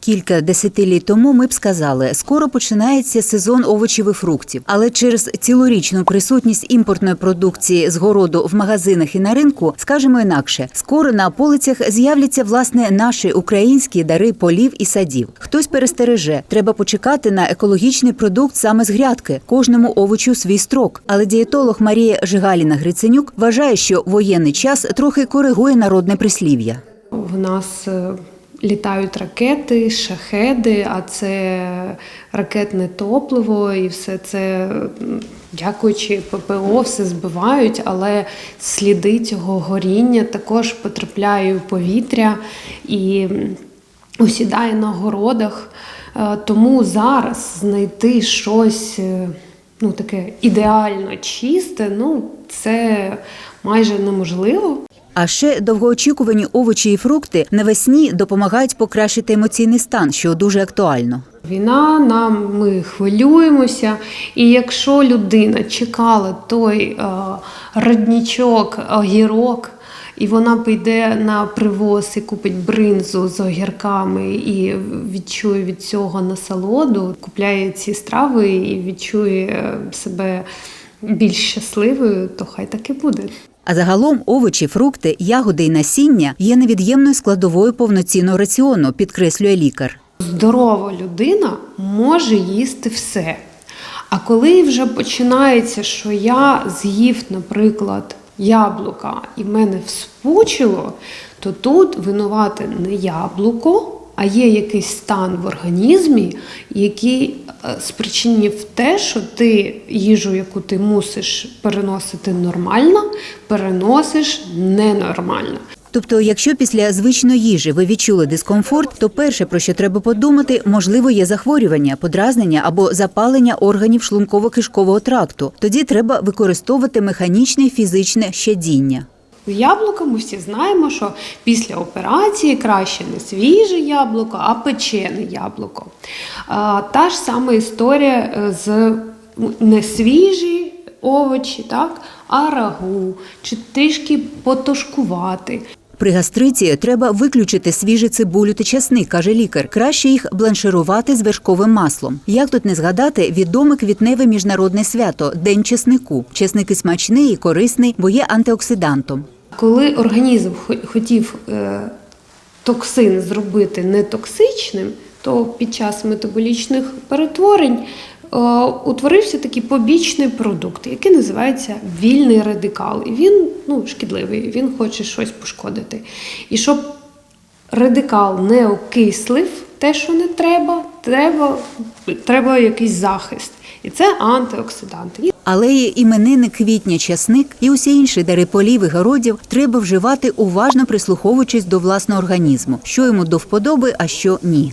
Кілька десятиліть тому ми б сказали, скоро починається сезон овочів і фруктів, але через цілорічну присутність імпортної продукції з городу в магазинах і на ринку, скажемо інакше, скоро на полицях з'являться власне наші українські дари полів і садів. Хтось перестереже, треба почекати на екологічний продукт саме з грядки, кожному овочу свій строк. Але дієтолог Марія Жигаліна Гриценюк вважає, що воєнний час трохи коригує народне прислів'я. В нас е, літають ракети, шахеди, а це ракетне топливо, і все це, дякуючи ППО, все збивають, але сліди цього горіння також потрапляють у повітря і осідає на городах. Е, Тому зараз знайти щось е, ну, таке ідеально чисте, ну це майже неможливо. А ще довгоочікувані овочі і фрукти навесні допомагають покращити емоційний стан, що дуже актуально. Війна, нам ми хвилюємося, і якщо людина чекала той е, роднічок, огірок, і вона піде на привоз і купить бринзу з огірками і відчує від цього насолоду, купляє ці страви і відчує себе більш щасливою, то хай так і буде. А загалом овочі, фрукти, ягоди і насіння є невід'ємною складовою повноцінного раціону, підкреслює лікар. Здорова людина може їсти все. А коли вже починається, що я з'їв, наприклад, яблука і мене вспучило, то тут винувати не яблуко, а є якийсь стан в організмі, який спричинив те, що ти їжу, яку ти мусиш переносити нормально, переносиш ненормально. Тобто, якщо після звичної їжі ви відчули дискомфорт, то перше, про що треба подумати, можливо, є захворювання, подразнення або запалення органів шлунково-кишкового тракту. Тоді треба використовувати механічне фізичне щадіння. Яблука ми всі знаємо, що після операції краще не свіже яблуко, а печене яблуко. Та ж сама історія е, з ну, не свіжі овочі, так, а рагу, чи трішки потушкувати. При гастриті треба виключити свіжі цибулю та часник, каже лікар. Краще їх бланширувати з вершковим маслом. Як тут не згадати відоме квітневе міжнародне свято День чеснику. Чесник і смачний і корисний, бо є антиоксидантом. Коли організм хотів е, токсин зробити нетоксичним, то під час метаболічних перетворень е, утворився такий побічний продукт, який називається вільний радикал. І він ну, шкідливий, він хоче щось пошкодити. І щоб радикал не окислив те, що не треба, треба, треба якийсь захист. І це антиоксиданти. Але і іменини квітня часник і усі інші дари полів і городів треба вживати уважно прислуховуючись до власного організму, що йому до вподоби, а що ні.